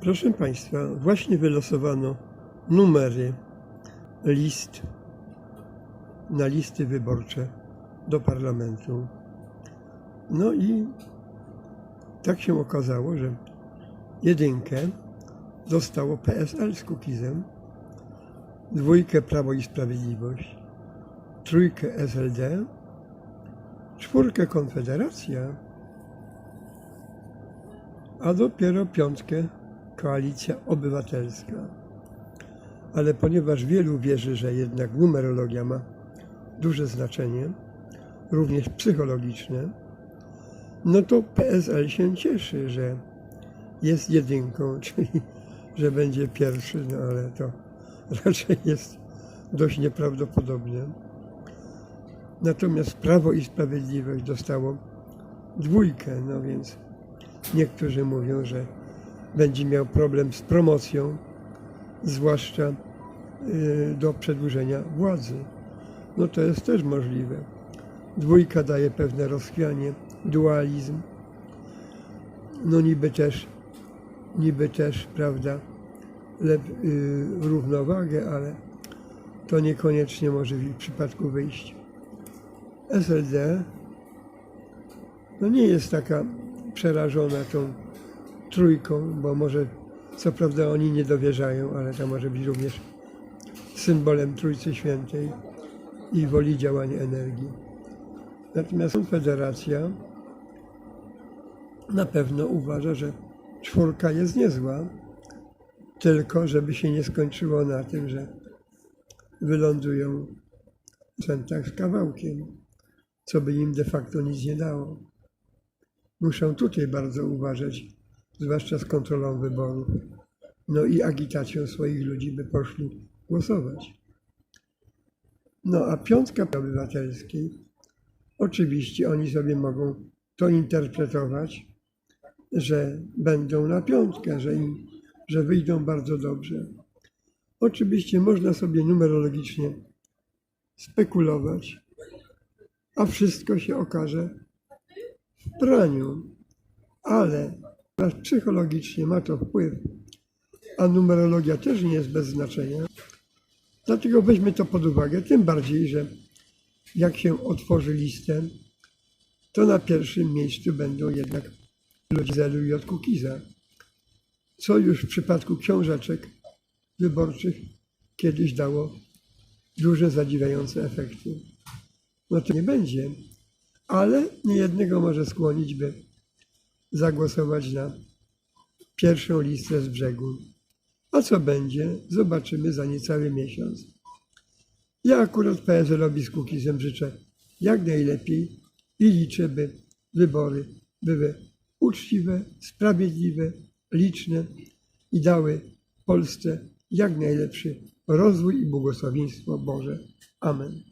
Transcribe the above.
Proszę Państwa, właśnie wylosowano numery list na listy wyborcze do parlamentu. No i tak się okazało, że jedynkę dostało PSL z Kukizem, dwójkę Prawo i Sprawiedliwość, trójkę SLD, czwórkę Konfederacja, a dopiero piątkę Koalicja Obywatelska. Ale ponieważ wielu wierzy, że jednak numerologia ma duże znaczenie, również psychologiczne, no to PSL się cieszy, że jest jedynką, czyli że będzie pierwszy, no ale to raczej jest dość nieprawdopodobne. Natomiast Prawo i Sprawiedliwość dostało dwójkę, no więc niektórzy mówią, że będzie miał problem z promocją, zwłaszcza y, do przedłużenia władzy. No to jest też możliwe. Dwójka daje pewne rozchwianie, dualizm. No niby też, niby też, prawda, lep, y, równowagę, ale to niekoniecznie może w ich przypadku wyjść. SLD no nie jest taka przerażona tą trójką, bo może co prawda oni nie dowierzają, ale to może być również symbolem Trójcy Świętej i woli działania energii. Natomiast Konfederacja na pewno uważa, że czwórka jest niezła, tylko żeby się nie skończyło na tym, że wylądują w centach z kawałkiem, co by im de facto nic nie dało. Muszą tutaj bardzo uważać, zwłaszcza z kontrolą wyborów, no i agitacją swoich ludzi, by poszli głosować. No a piątka obywatelskiej, oczywiście oni sobie mogą to interpretować, że będą na piątkę, że, im, że wyjdą bardzo dobrze. Oczywiście można sobie numerologicznie spekulować, a wszystko się okaże w praniu, ale ponieważ psychologicznie ma to wpływ, a numerologia też nie jest bez znaczenia, dlatego weźmy to pod uwagę, tym bardziej, że jak się otworzy listę, to na pierwszym miejscu będą jednak ludzie i od Kukiza, co już w przypadku książeczek wyborczych kiedyś dało duże zadziwiające efekty. No to nie będzie, ale niejednego może skłonić, by zagłosować na pierwszą listę z brzegu. A co będzie, zobaczymy za niecały miesiąc. Ja akurat PSL-owi z Kukizem życzę jak najlepiej i liczę, by wybory były uczciwe, sprawiedliwe, liczne i dały Polsce jak najlepszy rozwój i błogosławieństwo Boże. Amen.